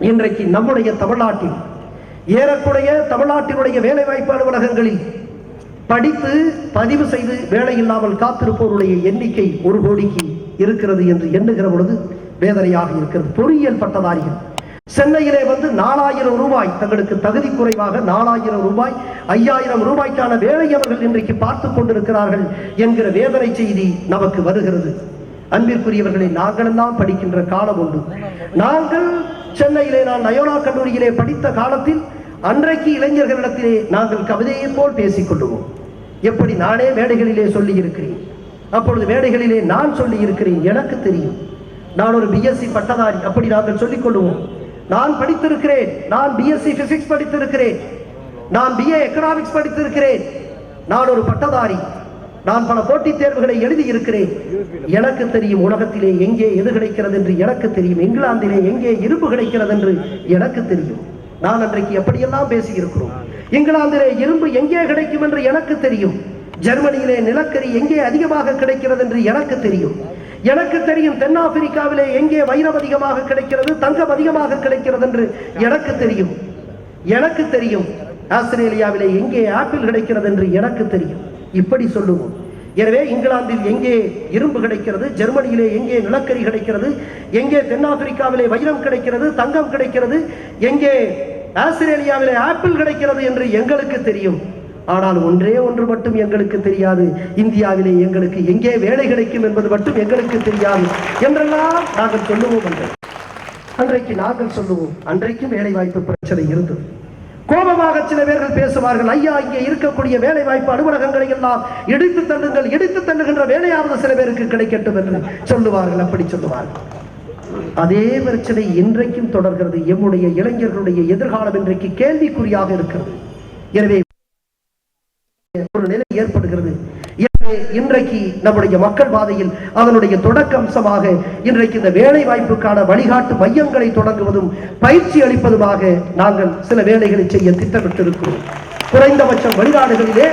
இன்றைக்கு நம்முடைய தமிழ்நாட்டில் ஏறக்குறைய தமிழ்நாட்டினுடைய வேலைவாய்ப்பு அலுவலகங்களில் படித்து பதிவு செய்து வேலை இல்லாமல் காத்திருப்போருடைய எண்ணிக்கை ஒரு கோடிக்கு இருக்கிறது என்று எண்ணுகிற பொழுது வேதனையாக இருக்கிறது. பொறியியல் பட்டதாரிகள் சென்னையிலே வந்து நாலாயிரம் ரூபாய் தங்களுக்கு தகுதி குறைவாக நாலாயிரம் ரூபாய் ஐயாயிரம் ரூபாய்க்கான வேலை அவர்கள் இன்றைக்கு பார்த்து கொண்டிருக்கிறார்கள் என்கிற வேதனை செய்தி நமக்கு வருகிறது. அன்பிற்குரியவர்களை நாங்களெல்லாம் படிக்கின்ற காலம் உண்டு. நாங்கள் சென்னையிலே நான் நயோனா கல்லூரியிலே படித்த காலத்தில் அன்றைக்கு இளைஞர்களிடத்திலே நாங்கள் கவிதையை போல் பேசிக் கொள்ளுவோம். எப்படி நானே மேடைகளிலே சொல்லி இருக்கிறேன் அப்பொழுது மேடைகளிலே நான் சொல்லி இருக்கிறேன் எனக்கு தெரியும். நான் ஒரு பிஎஸ்சி பட்டதாரி அப்படி நாங்கள் சொல்லிக் கொள்ளுவோம். நான் படித்திருக்கிறேன். நான் பிஎஸ்சி பிசிக்ஸ் படித்திருக்கிறேன். நான் பிஏ எக்கனாமிக்ஸ் படித்திருக்கிறேன். நான் ஒரு பட்டதாரி. நான் பல போட்டித் தேர்வுகளை எழுதியிருக்கிறேன் எனக்கு தெரியும் உலகத்திலே எங்கே எது கிடைக்கிறது என்று எனக்கு தெரியும். இங்கிலாந்திலே எங்கே இரும்பு கிடைக்கிறது என்று எனக்கு தெரியும். நான் அன்றைக்கு எப்படியெல்லாம் பேசியிருக்கிறோம். இங்கிலாந்திலே இரும்பு எங்கே கிடைக்கும் என்று எனக்கு தெரியும். ஜெர்மனியிலே நிலக்கரி எங்கே அதிகமாக கிடைக்கிறது என்று எனக்கு தெரியும். எனக்கு தெரியும் தென்னாப்பிரிக்காவிலே எங்கே வைரம் அதிகமாக கிடைக்கிறது தங்கம் அதிகமாக கிடைக்கிறது என்று எனக்கு தெரியும். எனக்கு தெரியும். ஆஸ்திரேலியாவிலே எங்கே ஆப்பிள் கிடைக்கிறது என்று எனக்கு தெரியும். இப்படி சொல்லுவோம். எனவே இங்கிலாந்தில் எங்கே இரும்பு கிடைக்கிறது ஜெர்மனியிலே எங்கே நிலக்கரி கிடைக்கிறது எங்கே தென்னாப்பிரிக்காவிலே வைரம் கிடைக்கிறது தங்கம் கிடைக்கிறது எங்கே ஆஸ்திரேலியாவிலே ஆப்பிள் கிடைக்கிறது என்று எங்களுக்கு தெரியும். ஆனால் ஒன்றே ஒன்று மட்டும் எங்களுக்கு தெரியாது. இந்தியாவிலே எங்களுக்கு எங்கே வேலை கிடைக்கும் என்பது மட்டும் எங்களுக்கு தெரியாது என்றெல்லாம் நாங்கள் சொல்லுவோம் அன்றைக்கு. நாங்கள் சொல்லுவோம் அன்றைக்கும் வேலை வாய்ப்பு பிரச்சனை இருந்தது. கோபமாக சில பேர்கள் பேசுவார்கள் ஐயா இங்கே இருக்கக்கூடிய வேலை வாய்ப்பு அலுவலகங்களை எல்லாம் இடித்து தள்ளுங்கள் இடித்து தள்ளுகின்ற வேலையாவது சில பேருக்கு கிடைக்கட்டும் என்று சொல்லுவார்கள் அப்படி சொல்லுவார்கள். அதே பிரச்சனை இன்றைக்கும் தொடர்கிறது. எம்முடைய இளைஞர்களுடைய எதிர்காலம் இன்றைக்கு கேள்விக்குறியாக இருக்கிறது. எனவே ஒரு நிலை ஏற்படுகிறது. இன்றைக்கு நம்முடைய மக்கள் பாதையில் அதனுடைய தொடக்க அம்சமாக இன்றைக்கு இந்த வேலை வாய்ப்புக்கான வழிகாட்டு மையங்களை தொடங்குவதும் பயிற்சி அளிப்பதுமாக நாங்கள் சில வேலைகளை செய்ய திட்டமிட்டிருக்கிறோம். குறைந்தபட்சம் வெளிநாடுகளிலே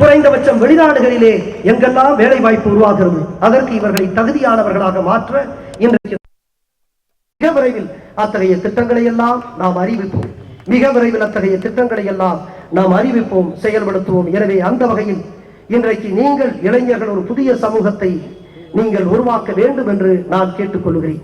குறைந்தபட்சம் வெளிநாடுகளிலே எங்கெல்லாம் வேலை வாய்ப்பு உருவாகிறது அதற்கு இவர்களை தகுதியானவர்களாக மாற்ற இன்றைக்கு மிக விரைவில் அத்தகைய திட்டங்களை எல்லாம் நாம் அறிவிப்போம். மிக விரைவில் அத்தகைய திட்டங்களை எல்லாம் நாம் அறிவிப்போம் செயல்படுத்துவோம். எனவே அந்த வகையில் இன்றைக்கு நீங்கள் இளைஞர்கள் ஒரு புதிய சமூகத்தை நீங்கள் உருவாக்க வேண்டும் என்று நான் கேட்டுக்கொள்கிறேன்.